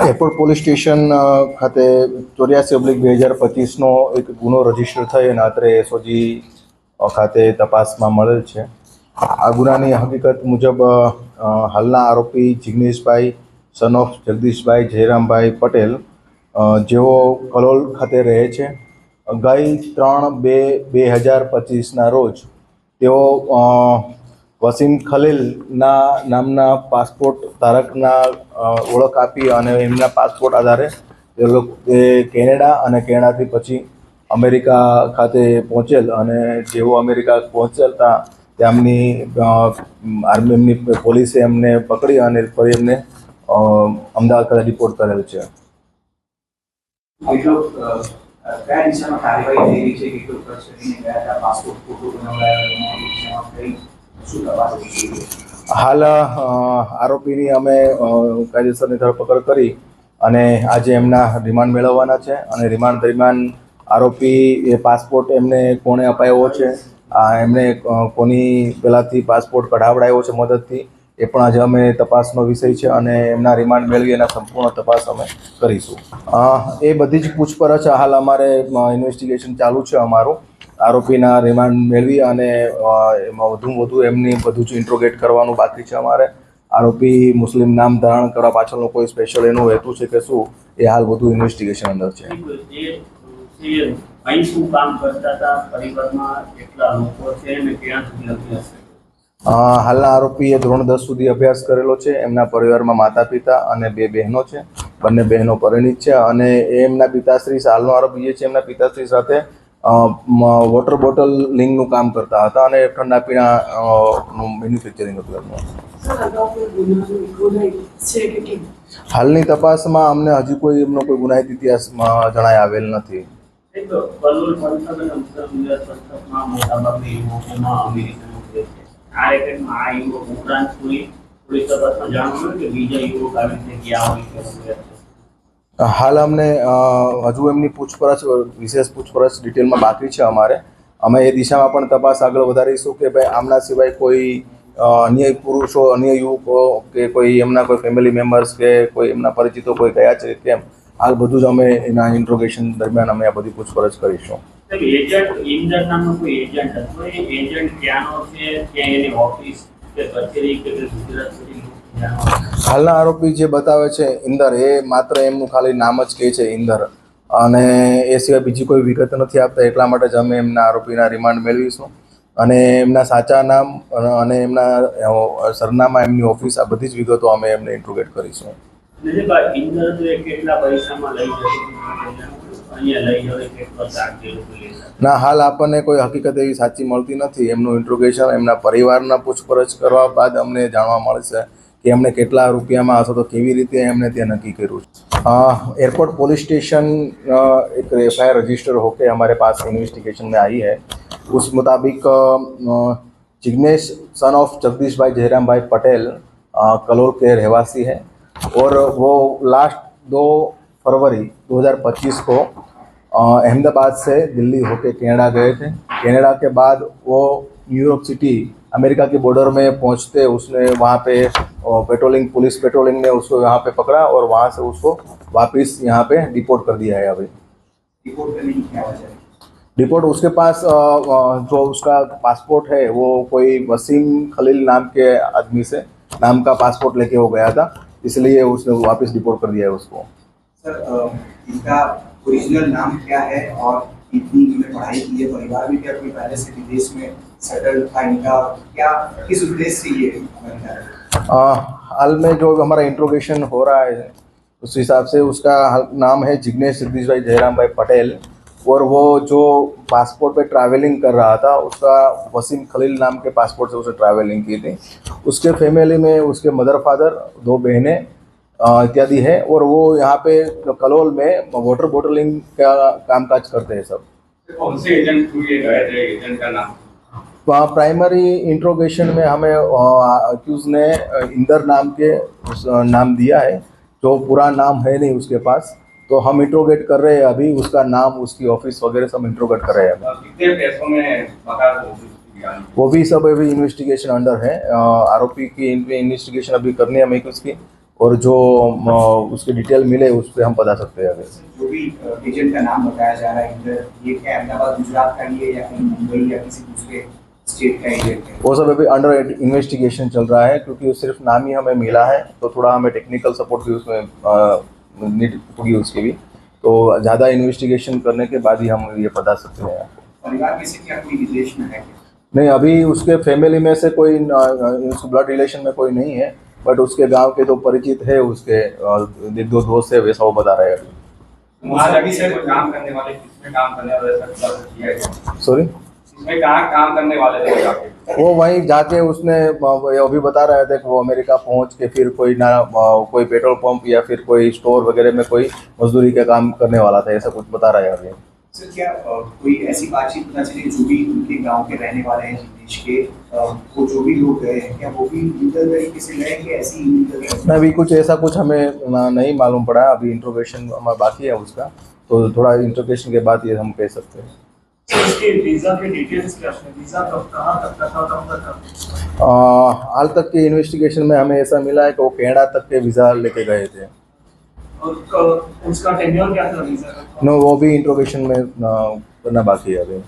Airport police station ખાતે ચોર્યાસી oblique બે હજાર પચીસનો એક ગુનો રજિસ્ટર થઈ અને આત્રે એસઓજી ખાતે તપાસમાં મળેલ છે. આ ગુનાની હકીકત મુજબ હાલના આરોપી જિગ્નેશભાઈ સન ઓફ જગદીશભાઈ જયરામભાઈ પટેલ જેઓ કલોલ ખાતે રહે છે. ગઈ ત્રણ બે બે હજાર પચીસના રોજ તેઓ વસીમ ખલીલના નામના પાસપોર્ટ ધારકના ઓળખ આપી અને એમના પાસપોર્ટ આધારે તે લોકો, એ કેનેડા અને કેનેડાથી પછી અમેરિકા ખાતે પહોંચેલ અને જેવો અમેરિકા પહોંચેલતા તેમની આર્મી, એમની પોલીસે એમને પકડી અને ફરી એમને અમદાવાદ ખાતે રિપોર્ટ કરેલ છે. કયા હાલ આરોપીની અમે કાયદેસરની ધરપકડ કરી અને આજે એમના રિમાન્ડ મેળવવાના છે અને રિમાન્ડ દરમિયાન આરોપી એ પાસપોર્ટ એમને કોણે અપાયો છે, આ એમને કોની પહેલાંથી પાસપોર્ટ કઢાવડાયો છે મદદથી, એ પણ આજે અમે તપાસનો વિષય છે અને એમના રિમાન્ડ મેળવી એના સંપૂર્ણ તપાસ અમે કરીશું. એ બધી જ પૂછપરછ હાલ અમારે ઇન્વેસ્ટિગેશન ચાલુ છે અમારું. આરોપીના રિમાન્ડ મેળવી અને એમાં વધુ વધુ એમની બધું જ ઇન્ટ્રોગેટ કરવાનું બાકી છે અમારે. આરોપી મુસ્લિમ નામ ધારણ કરવા પાછળનો કોઈ સ્પેશિયલ એનો હેતુ છે કે શું એ હાલ બધું ઇન્વેસ્ટિગેશન અંદર છે. હાલના આરોપીએ ધોરણ દસ સુધી અભ્યાસ કરેલો છે. એમના પરિવારમાં માતા પિતા અને બે બહેનો છે. બંને બહેનો પરિણીત છે અને એમના પિતાશ્રી હાલનો આરોપી જે છે એમના પિતાશ્રી સાથે વોટર બોટલ લિંગનું કામ કરતા હતા અને ઠંડા પીણા મેન્યુફેક્ચરિંગ હતું હાલની તપાસમાં અમને હજી કોઈ એમનો કોઈ ગુનાહિત ઇતિહાસમાં જણાય આવેલ નથી આ ઉપરાંત કોઈ પોલીસ તપાસમાં જાણવા કે બીજા યુવક આવી રીતે ગયા હોય? હાલ અમને હજુ એમની પૂછપરછ, વિશેષ પૂછપરછ ડિટેલમાં બાકી છે અમારે. અમે એ દિશામાં પણ તપાસ આગળ વધારીશું કે ભાઈ આમના સિવાય કોઈ અન્ય પુરુષો, અન્ય યુવકો કે કોઈ એમના કોઈ ફેમિલી મેમ્બર્સ કે કોઈ એમના પરિચિતો કોઈ ગયા છે કેમ? હાલ બધું જ અમે એના ઇન્ટ્રોગેશન દરમિયાન અમે આ બધી પૂછપરછ કરીશું. એજન્ટ હાલના આરોપી જે બતાવે છે ઇન્દર એ માત્ર એમનું ખાલી નામ જ કહે છે ઇન્દર અને એ સિવાય બીજી કોઈ વિગત નથી આપતા એટલા માટે જ અમે એમના આરોપીના રિમાન્ડ મેળવીશું. અને એમના સાચા નામ અને- એમના સરનામા એમની ઓફિસ આ બધી જ વિગતો અમે એમને ઇન્ટ્રોગેટ કરીશું. ના હાલ આપણને કોઈ હકીકત એવી સાચી મળતી નથી. એમનું ઇન્ટ્રોગેશન એમના પરિવારના પૂછપરછ કરવા બાદ અમને જાણવા મળશે. કે એમણે કેટલા રૂપિયામાં અથવા તો કેવી રીતે એમણે તે નક્કી કર્યું છે અ, एयरपोर्ट पुलिस स्टेशन अ, एक एफ आई आर रजिस्टर होके हमारे पास इन्वेस्टिगेशन में आई है उस मुताबिक अ, जिग्नेश सन ऑफ जगदीश भाई जयराम भाई पटेल अ, कलोल के रहवासी है और वो लास्ट दो फरवरी 2025 को अ, अहमदाबाद से दिल्ली होके कनाडा गए थे कनाडा के बाद वो न्यूयॉर्क सिटी अमेरिका के बॉर्डर में पहुँचते उसने वहाँ पे पेट्रोलिंग पुलिस पेट्रोलिंग ने उसको यहाँ पे पकड़ा और वहाँ से उसको वापस यहाँ पे डिपोर्ट कर दिया है अभी। डिपोर्ट उसके पास जो उसका पासपोर्ट है वो कोई वसीम खलील नाम के आदमी से नाम का पासपोर्ट लेके वो गया था इसलिए उसने वापस डिपोर्ट कर दिया है उसको। सर इसका ओरिजिनल नाम क्या है और इतनी इन्होंने पढ़ाई की है, परिवार भी क्या कोई पहले से विदेश में सेटल था इनका क्या, किस उद्देश्य से ये हाल में जो हमारा इंट्रोगेशन हो रहा है, उस हिसाब से उसका नाम है जिग्नेश जगदीश भाई, जयराम भाई पटेल। और वो जो पासपोर्ट पे ट्रैवलिंग कर रहा था, उसका वसीम खलील नाम के पासपोर्ट से उसे ट्रैवलिंग की थी। उसके फैमिली में उसके मदर फादर दो बहनें इत्यादि है और वो यहाँ पे कलोल में वाटर बोटलिंग का कामकाज करते हैं सब। कौन से एजेंट एजेंट का नाम? प्राइमरी इंट्रोगेशन में हमें अक्यूज ने इंदर नाम के नाम दिया है। जो पूरा नाम है नहीं उसके पास तो हम इंट्रोगेट कर रहे हैं अभी उसका नाम उसकी ऑफ़िस वगैरह सब इंट्रोगेट कर रहे हैं। अभी। कितने पैसों में वो भी सब अभी इन्वेस्टिगेशन अंडर है। आरोपी की इन्वेस्टिगेशन अभी करनी है हमें उसकी और जो उसकी डिटेल मिले उस पर हम बता सकते हैं अभी जो भी एजेंट का नाम बताया जा रहा है इधर। ये क्या अहमदाबाद गुजरात का ही है या कहीं मुंबई या किसी दूसरे स्टेट का एजेंट है? वो सब अभी अंडर इन्वेस्टिगेशन चल रहा है क्योंकि सिर्फ़ नाम ही हमें मिला है तो थोड़ा हमें टेक्निकल सपोर्ट भी उसमें नीड होगी उसकी भी। तो ज़्यादा इन्वेस्टिगेशन करने के बाद ही हम ये बता सकते हैं। परिवार किसी क्या कोई विदेश में है? नहीं अभी उसके फैमिली में से कोई ब्लड रिलेशन में कोई नहीं है। बट उसके गाँव के जो परिचित है उसके एक दो दोस्त है वैसा वो बता रहे हैं? सॉरी काम करने वाले वो वहीं जाके उसने अभी बता रहे थे कि वो अमेरिका पहुँच के फिर कोई ना कोई पेट्रोल पंप या फिर कोई स्टोर वगैरह में कोई मजदूरी का काम करने वाला था ऐसा कुछ बता रहा है अभी। सर क्या कोई ऐसी बातचीत पता चली जो भी उनके गाँव के रहने वाले हैं जिनेश के वो जो भी लोग गए हैं क्या वो भी लीगल तरीके से गए कि ऐसी इलीगल ना अभी कुछ ऐसा कुछ हमें नहीं मालूम पड़ा। अभी इंट्रोगेशन हमारा बाकी है उसका। तो थोड़ा इंट्रोगेशन के बाद ये हम कह सकते हैं। वीज़ा के डिटेल्स क्या वीज़ा कब कहाँ तक था कब तक हाल तक की इन्वेस्टिगेशन में हमें ऐसा मिला है कि वो कनाडा तक के वीज़ा लेके गए थे। और क- उसका टेन्योर क्या था वीजा का नो वो भी इंट्रोगेशन में अ, करना बाकी है अभी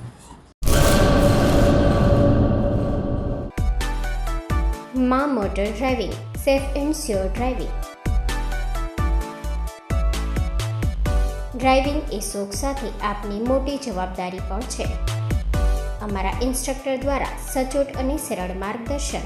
માં motor driving safe and sure driving driving એ શોખ સાથે આપની મોટી જવાબદારી પણ છે અમારા ઇન્સ્ટ્રક્ટર દ્વારા સચોટ અને સરળ માર્ગદર્શન